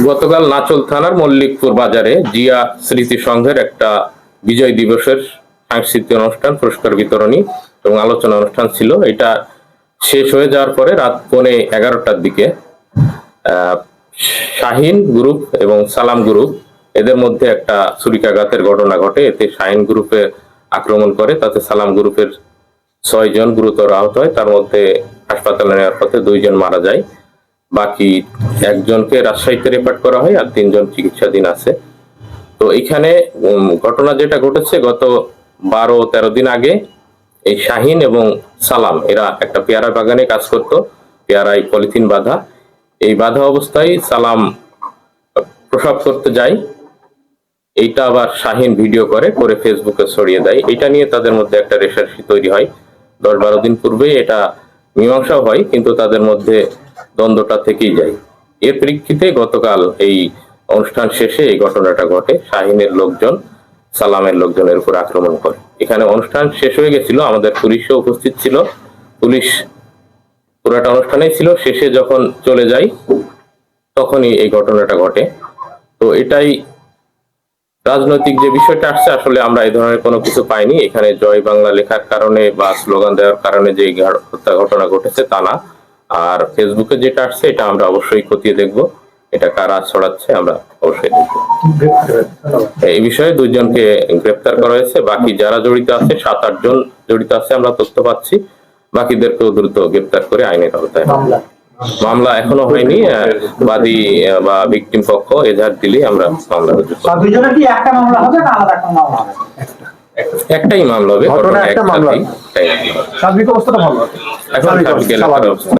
গতকাল নাচল থানার মল্লিকপুর বাজারে জিয়া স্মৃতি সংঘের একটা বিজয় দিবসের সাংস্কৃতিক অনুষ্ঠান, পুরস্কার বিতরণী এবং আলোচনা অনুষ্ঠান ছিল। এটা শেষ হয়ে যাওয়ার পরে রাত পৌনে এগারোটার দিকে শাহিন গ্রুপ এবং সালাম গ্রুপ, এদের মধ্যে একটা ছুরিকাঘাতের ঘটনা ঘটে। এতে শাহিন গ্রুপে আক্রমণ করে, তাতে সালাম গ্রুপের ছয় জন গুরুতর আহত হয়। তার মধ্যে হাসপাতালে নেওয়ার পথে দুইজন মারা যায়। বাকি একজনকে রাজশাহীতে রেফার করা হয় আর তিনজন চিকিৎসাধীন আছে। তো এখানে ঘটনা যেটা ঘটেছে, গত বারো, তেরো দিন আগে এই শাহিন এবং সালাম, এরা একটা পেয়ারা বাগানে কাজ করতো, পেয়ারায় পলিথিন বাঁধা। এই বাঁধা অবস্থায় সালাম প্রসব করতে যায়। এইটা আবার শাহিন ভিডিও করে করে ফেসবুকে ছড়িয়ে দেয়। এটা নিয়ে তাদের মধ্যে একটা রেশারেশি তৈরি হয়। দশ বারো দিন পূর্বেই এটা মীমাংসাও হয়, কিন্তু তাদের মধ্যে দ্বন্দ্বটা থেকেই যায়। এর প্রেক্ষিতে গতকাল এই অনুষ্ঠান শেষে এই ঘটনাটা ঘটে। শাহিনের লোকজন, সালামের লোকজনের উপর আক্রমণ করে। এখানে অনুষ্ঠান শেষ হয়ে গেছিল, আমাদের পুলিশও উপস্থিত ছিল। পুলিশ পুরাটা অনুষ্ঠানেই ছিল, শেষে যখন চলে যায় তখনই এই ঘটনাটা ঘটে। তো এটাই রাজনৈতিক যে বিষয়টা আসছে, আসলে আমরা এই ধরনের কোনো কিছু পাইনি। এখানে জয় বাংলা লেখার কারণে বা স্লোগান দেওয়ার কারণে যে হত্যা ঘটনা ঘটেছে তা না। আর ফেসবুকে যেটা আসছে এটা আমরা অবশ্যই খতিয়ে দেখব। এটা কারা ছড়াচ্ছে আমরা অবশ্যই দেখব। এই বিষয়ে দুইজনকে গ্রেপ্তার করা হয়েছে। বাকি যারা জড়িত আছে সাত আট জন জড়িত আছে আমরা তথ্য পাচ্ছি। বাকিদেরকেও দ্রুত গ্রেপ্তার করে আইনের আওতায় মামলা মামলা এখনও হয়নি বাদী বা ভিকটিম পক্ষ এজাহার দিলে আমরা মামলা রুজু সব দুজনের কি একটা মামলা হবে না আলাদা একটা মামলা হবে? একটাই মামলা হবে ঘটনা ঘটনা একটা মামলা। সার্বিক অবস্থাটা ভালো। আছে এখন সার্বিক অবস্থা।